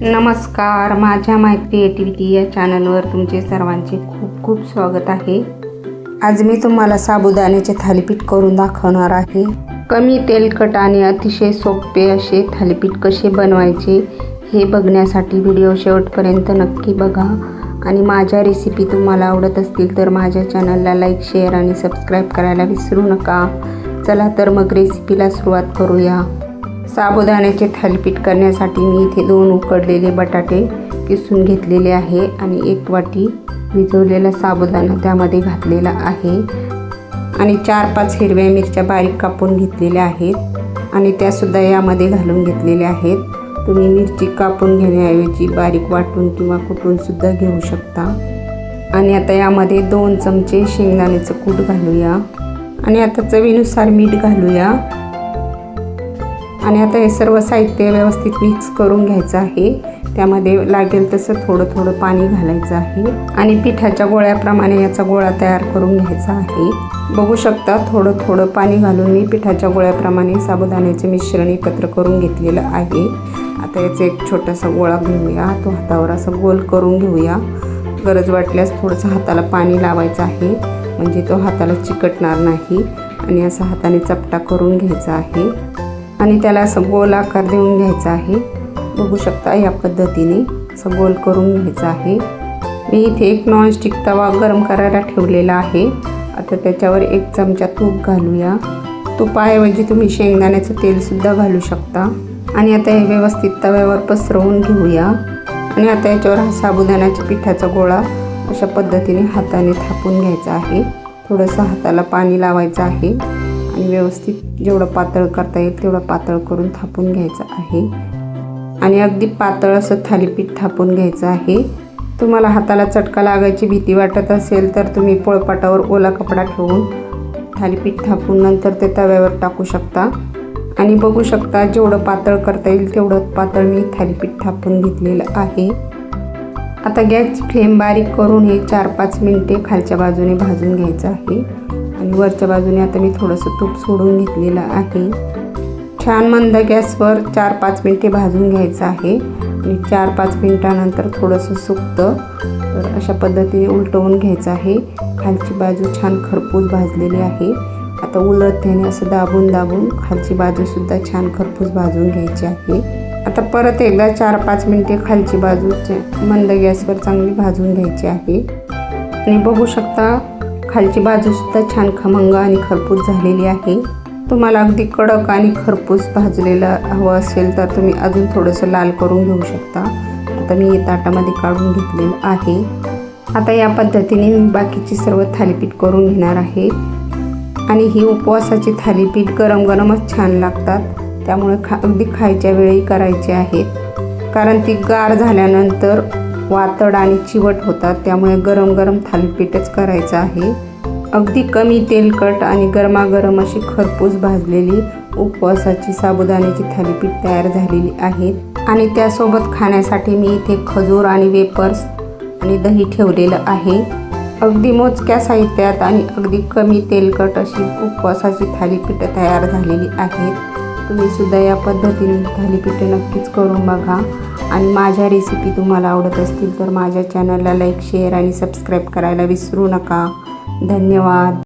नमस्कार माझ्या माय क्रिएटिव्हिटी या चॅनलवर तुमचे सर्वांचे खूप खूप स्वागत आहे. आज मी तुम्हाला साबुदाण्याचे थालीपीठ करून दाखवणार आहे. कमी तेलकट आणि अतिशय सोपे असे थालीपीठ कसे बनवायचे हे बघण्यासाठी व्हिडिओ शेवटपर्यंत नक्की बघा. आणि माझ्या रेसिपी तुम्हाला आवडत असतील तर माझ्या चॅनलला लाईक शेअर आणि सबस्क्राईब करायला विसरू नका. चला तर मग रेसिपीला सुरुवात करूया. साबुदाण्याचे थालीपीठ करण्यासाठी मी इथे दोन उकडलेले बटाटे किसून घेतलेले आहे आणि एक वाटी भिजवलेला साबुदाणा त्यामध्ये घातलेला आहे. आणि चार पाच हिरव्या मिरच्या बारीक कापून घेतलेल्या आहेत आणि त्यासुद्धा यामध्ये घालून घेतलेल्या आहेत. तुम्ही मिरची कापून घेण्याऐवजी बारीक वाटून किंवा कुटूनसुद्धा घेऊ शकता. आणि आता यामध्ये दोन चमचे शेंगदाण्याचं कूट घालूया. आणि आता चवीनुसार मीठ घालूया. आणि आता हे सर्व साहित्य व्यवस्थित मिक्स करून घ्यायचं आहे. त्यामध्ये लागेल तसं थोडं थोडं पाणी घालायचं आहे. आणि पिठाच्या गोळ्याप्रमाणे याचा गोळा तयार करून घ्यायचा आहे. बघू शकता थोडं थोडं पाणी घालून मी पिठाच्या गोळ्याप्रमाणे साबुदाण्याचे मिश्रण एकत्र करून घेतलेलं आहे. आता याचा एक छोटासा गोळा घेऊया. तो हातावर असं गोल करून घेऊया. गरज वाटल्यास थोडंसं हाताला पाणी लावायचं आहे. म्हणजे तो हाताला चिकटणार नाही. आणि असा हाताने चपटा करून घ्यायचा आहे. आणि त्याला असं गोल आकार देऊन घ्यायचा आहे. बघू शकता या पद्धतीने असं गोल करून घ्यायचं आहे. मी इथे एक नॉनस्टिक तवा गरम करायला ठेवलेला आहे. आता त्याच्यावर एक चमचा तूप घालूया. तुपाऐवजी तुम्ही शेंगदाण्याचं तेलसुद्धा घालू शकता. आणि आता हे व्यवस्थित तव्यावर पसरवून घेऊया. आणि आता याच्यावर हा साबुदाण्याच्या पिठाचा गोळा अशा पद्धतीने हाताने थापून घ्यायचा आहे. थोडंसं हाताला पाणी लावायचं आहे. आणि व्यवस्थित जेवढं पातळ करता येईल तेवढं पातळ करून थापून घ्यायचं आहे. आणि अगदी पातळ असं थालीपीठ थापून घ्यायचं आहे. तुम्हाला हाताला चटका लागायची भीती वाटत असेल तर तुम्ही पोळपाटावर ओला कपडा ठेवून थालीपीठ थापून नंतर ते तव्यावर टाकू शकता. आणि बघू शकता जेवढं पातळ करता येईल तेवढं पातळ मी थालीपीठ थापून घेतलेलं आहे. आता गॅस फ्लेम बारीक करून हे चार पाच मिनटे खालच्या बाजूने भाजून घ्यायचं आहे. आणि वरच्या बाजूने आता मी थोडंसं तूप सोडून घेतलेलं आहे. छान मंद गॅसवर चार पाच मिनटे भाजून घ्यायचं आहे. आणि चार पाच मिनटानंतर थोडंसं सुकतं. तर अशा पद्धतीने उलटवून घ्यायचं आहे. खालची बाजू छान खरपूस भाजलेली आहे. आता उलटतेने असं दाबून दाबून खालची बाजूसुद्धा छान खरपूस भाजून घ्यायची आहे. आता परत एकदा चार पाच मिनटे खालची बाजू मंद गॅसवर चांगली भाजून घ्यायची आहे. आणि बघू शकता खालची बाजूसुद्धा छान खमंग आणि खरपूस झालेली आहे. तुम्हाला अगदी कडक आणि खरपूस भाजलेलं हवं असेल तर तुम्ही अजून थोडंसं लाल करून घेऊ शकता. आता मी ताटामध्ये काढून घेतलेलं आहे. आता या पद्धतीने मी बाकीची सर्व थालीपीठ करून घेणार आहे. आणि ही उपवासाची थालीपीठ गरम गरमच छान लागतात. त्यामुळे खा अगदी खायच्या वेळी करायचे आहेत. कारण ती गार झाल्यानंतर वातड आणि चिवट होतात. त्यामुळे गरम गरम थालीपीठच करायचं आहे. अगदी कमी तेलकट आणि गरमागरम अशी खरपूस भाजलेली उपवासाची साबुदाण्याची थालीपीठ तयार झालेली आहेत आणि त्यासोबत खाण्यासाठी मी इथे खजूर आणि वेपर्स आणि दही ठेवलेलं आहे. अगदी मोजक्या साहित्यात आणि अगदी कमी तेलकट अशी उपवासाची थालीपीठं तयार झालेली आहेत. तुम्ही सुद्धा या पद्धतीने थालीपीठं नक्कीच करून बघा. आणि माझ्या रेसिपी तुम्हाला आवडत असतील तर माझ्या चॅनलला लाईक शेअर आणि सबस्क्राईब करायला विसरू नका. धन्यवाद.